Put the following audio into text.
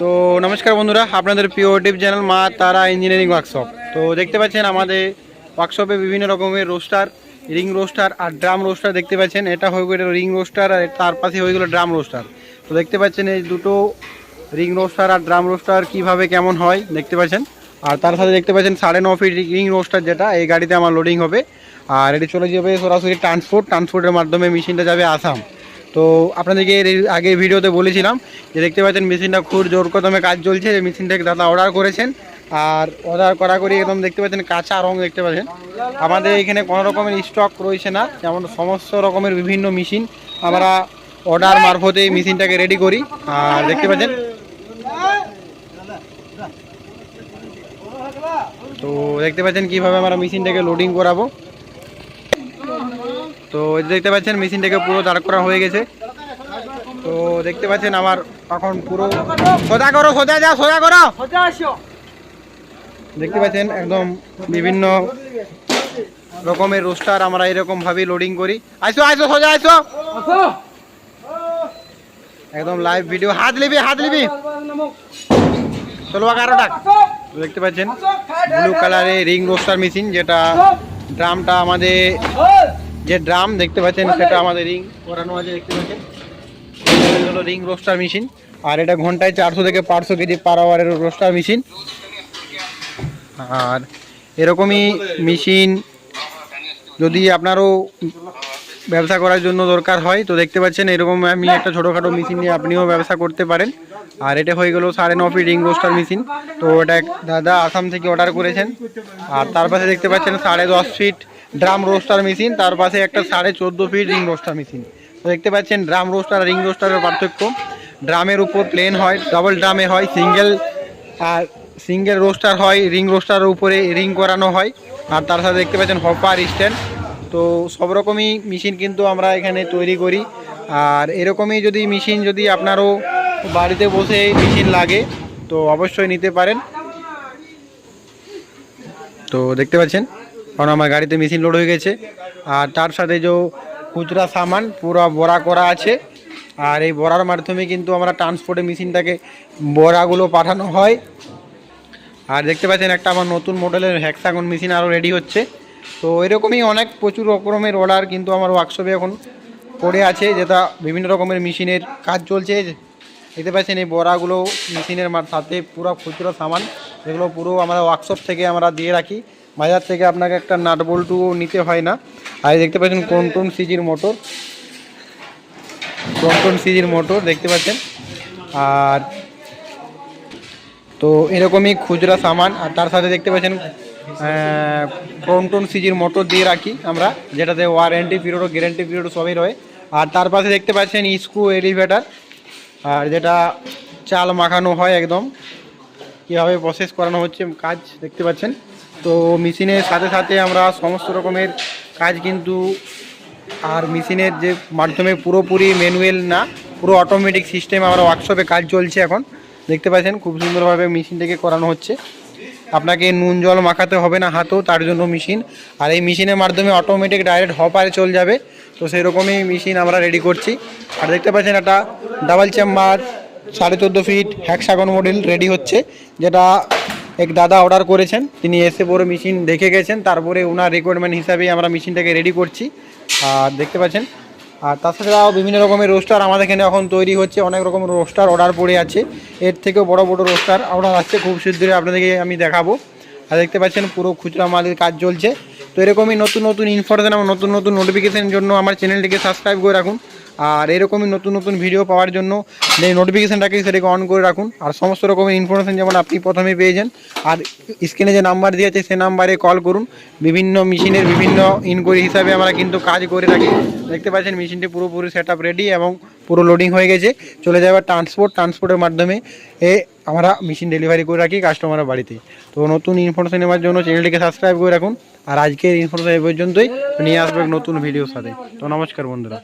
তো নমস্কার বন্ধুরা, আপনাদের প্রিয় টিপ চ্যানেল মা তারা ইঞ্জিনিয়ারিং ওয়ার্কশপ তো দেখতে পাচ্ছেন আমাদের ওয়ার্কশপে বিভিন্ন রকমের রোস্টার রিং রোস্টার আর ড্রাম রোস্টার দেখতে পাচ্ছেন। এটা হয়ে গেল রিং রোস্টার আর তার পাশে হয়ে গেলো ড্রাম রোস্টার তো দেখতে পাচ্ছেন এই দুটো রিং রোস্টার আর ড্রাম রোস্টার কীভাবে কেমন হয়, দেখতে পাচ্ছেন। আর তার সাথে দেখতে পাচ্ছেন সাড়ে ন ফিট রিং রোস্টার যেটা, এই গাড়িতে আমার লোডিং হবে। আর এটি চলে যাবে সরাসরি ট্রান্সপোর্ট ট্রান্সপোর্টের মাধ্যমে মেশিনটা যাবে আসাম। তো আপনাদেরকে এর আগে ভিডিওতে বলেছিলাম যে দেখতে পাচ্ছেন মেশিনটা খুব জোর কদমে কাজ চলছে এই মেশিনটাকে দাদা অর্ডার করেছেন। আর অর্ডার করা করে একদম দেখতে পাচ্ছেন কাঁচা রং দেখতে পাচ্ছেন। আমাদের এখানে কোনো রকমের স্টক রয়েছে না, যেমন সমস্ত রকমের বিভিন্ন মেশিন আমরা অর্ডার মারফতে এই মেশিনটাকে রেডি করি। আর দেখতে পাচ্ছেন, তো দেখতে পাচ্ছেন কীভাবে আমরা মেশিনটাকে লোডিং করাবো। তো দেখতে পাচ্ছেন, মেশিনটাকে পুরো দাঁড় করা হয়ে গেছে। তো দেখতে পাচ্ছেন আমার এখন পুরো সোজা করো, সোজা যাও, সোজা করো। দেখতে পাচ্ছেন একদম বিভিন্ন রকমের রোস্টার, আমরা এরকম ভাবে লোডিং করি। আইসো আইসো, সোজা আইসো। একদম লাইভ ভিডিও হাত লিবি হাত লিবি চলো ডাক। দেখতে পাচ্ছেন ব্লু কালারের রিং রোস্টার মেশিন যেটা ড্রামটা আমাদের যে ড্রাম দেখতে পাচ্ছেন সেটা আমাদের রিং করানো আছে দেখতে পাচ্ছেন। হলো রিং রোস্টার মেশিন। আর এটা ঘন্টায় চারশো থেকে পাঁচশো কেজি পার আওয়ারের রোস্টার মেশিন। আর এরকমই মেশিন যদি আপনারও ব্যবসা করার জন্য দরকার হয় তো দেখতে পাচ্ছেন এরকম আমি একটা ছোটোখাটো মেশিন নিয়ে আপনিও ব্যবসা করতে পারেন। আর এটা হয়ে গেল সাড়ে ন ফিট রিং রোস্টার মেশিন। তো এটা দাদা আসাম থেকে অর্ডার করেছেন। আর তার পাশে দেখতে পাচ্ছেন সাড়ে দশ ফিট ড্রাম রোস্টার মেশিন, তার পাশে একটা সাড়ে চোদ্দ ফিট রিং রোস্টার মেশিন। তো দেখতে পাচ্ছেন, ড্রাম রোস্টার রিং রোস্টারের পার্থক্য। ড্রামের উপর প্লেন হয়, ডাবল ড্রামে হয়, সিঙ্গেল, আর সিঙ্গেল রোস্টার হয়, রিং রোস্টারের উপরে রিং করানো হয়। আর তার সাথে দেখতে পাচ্ছেন, হপার স্ট্যান্ড। তো সব রকমই মেশিন কিন্তু আমরা এখানে তৈরি করি। আর এরকমই যদি মেশিন যদি আপনারও বাড়িতে বসে মেশিন লাগে, তো অবশ্যই নিতে পারেন। তো দেখতে পাচ্ছেন কারণ আমার গাড়িতে মেশিন লোড হয়ে গেছে। আর তার সাথে যে খুচরা সামান, পুরো বড়া করা আছে। আর এই বড়ার মাধ্যমে কিন্তু আমরা ট্রান্সপোর্টে মেশিনটাকে বড়াগুলো পাঠানো হয়। আর দেখতে পাচ্ছেন একটা আমার নতুন মডেলের হ্যাক্সাগন মেশিন আরও রেডি হচ্ছে। তো এরকমই অনেক প্রচুর রকমের অর্ডার কিন্তু আমার ওয়ার্কশপে এখন পড়ে আছে, যেটা বিভিন্ন রকমের মেশিনের কাজ চলছে। দেখতে পাচ্ছেন এই বড়াগুলো মেশিনের সাথে পুরো খুচরো সামান এগুলো পুরো আমরা ওয়ার্কশপ থেকে আমরা দিয়ে রাখি। বাজার থেকে আপনাকে একটা নাট নিতে হয় না। আর দেখতে পাচ্ছেন কোনটন সিজির মোটর। কোনটন সিজির মোটর দেখতে পাচ্ছেন। আর তো এরকমই খুচরা সামান। আর তার সাথে দেখতে পাচ্ছেন ক্রোমটোন সিজির মোটর দিয়ে রাখি আমরা, যেটাতে ওয়ারেন্টি পিরিয়ড ও গ্যারেন্টি পিরিয়ড সবই রয়ে। আর তার পাশে দেখতে পাচ্ছেন স্ক্রু এলিভেটার আর যেটা চাল মাখানো হয় একদম। কীভাবে প্রসেস করানো হচ্ছে, কাজ দেখতে পাচ্ছেন। তো মেশিনের সাথে সাথে আমরা সমস্ত রকমের কাজ কিন্তু আর মেশিনের যে মাধ্যমে পুরোপুরি ম্যানুয়াল না, পুরো অটোমেটিক সিস্টেম আমরা ওয়ার্কশপে কাজ চলছে এখন। দেখতে পাচ্ছেন খুব সুন্দরভাবে মেশিনটাকে করানো হচ্ছে। আপনাকে নুন, জল মাখাতে হবে না হাতেও, তার জন্য মেশিন। আর এই মেশিনের মাধ্যমে অটোমেটিক ডাইরেক্ট হপারে চলে যাবে। তো সেরকমই মেশিন আমরা রেডি করছি। আর দেখতে পাচ্ছেন একটা ডাবল চেম্বার সাড়ে চোদ্দ ফিট হ্যাকসাগন মডেল রেডি হচ্ছে, যেটা এক দাদা অর্ডার করেছেন, তিনি এসে পরে মেশিন দেখে গেছেন, তারপরে ওনার রিকোয়ারমেন্ট হিসাবে আমরা মেশিনটাকে রেডি করছি। আর দেখতে পাচ্ছেন? আর তাছাড়াও বিভিন্ন রকমের রোস্টার আমাদের এখানে এখন তৈরি হচ্ছে, অনেক রকম রোস্টার অর্ডার পড়ে আছে। এর থেকেও বড় বড় রোস্টার অর্ডার আসছে, খুব শীঘ্রই আপনাদেরকে আমি দেখাবো। আর দেখতে পাচ্ছেন, পুরো খুচরা মালের কাজ চলছে। তো এরকমই নতুন নতুন ইনফরমেশন এবং নতুন নতুন নোটিফিকেশনের জন্য আমার চ্যানেলটিকে সাবস্ক্রাইব করে রাখুন। আর এরকমই নতুন নতুন ভিডিও পাওয়ার জন্য যে নোটিফিকেশানটাকে সেটাকে অন করে রাখুন। আর সমস্ত রকমের ইনফরমেশন যেমন আপনি প্রথমে পেয়ে যান, আর স্ক্রিনে যে নাম্বার দিয়েছে সে নাম্বারে কল করুন। বিভিন্ন মেশিনের বিভিন্ন ইনকোয়ারি হিসাবে আমরা কিন্তু কাজ করে থাকি। দেখতে পাচ্ছেন মেশিনটি পুরোপুরি সেট রেডি এবং পুরো লোডিং হয়ে গেছে। চলে যাবে ট্রান্সপোর্ট ট্রান্সপোর্টের মাধ্যমে এ আমরা মেশিন ডেলিভারি করে রাখি কাস্টমারের বাড়িতে। তো নতুন ইনফরমেশন নেওয়ার জন্য চ্যানেলটিকে সাবস্ক্রাইব করে রাখুন। আর আজকের ইনফরমেশন এই পর্যন্তই। নিয়ে আসবে নতুন ভিডিওর সাথে। তো নমস্কার বন্ধুরা।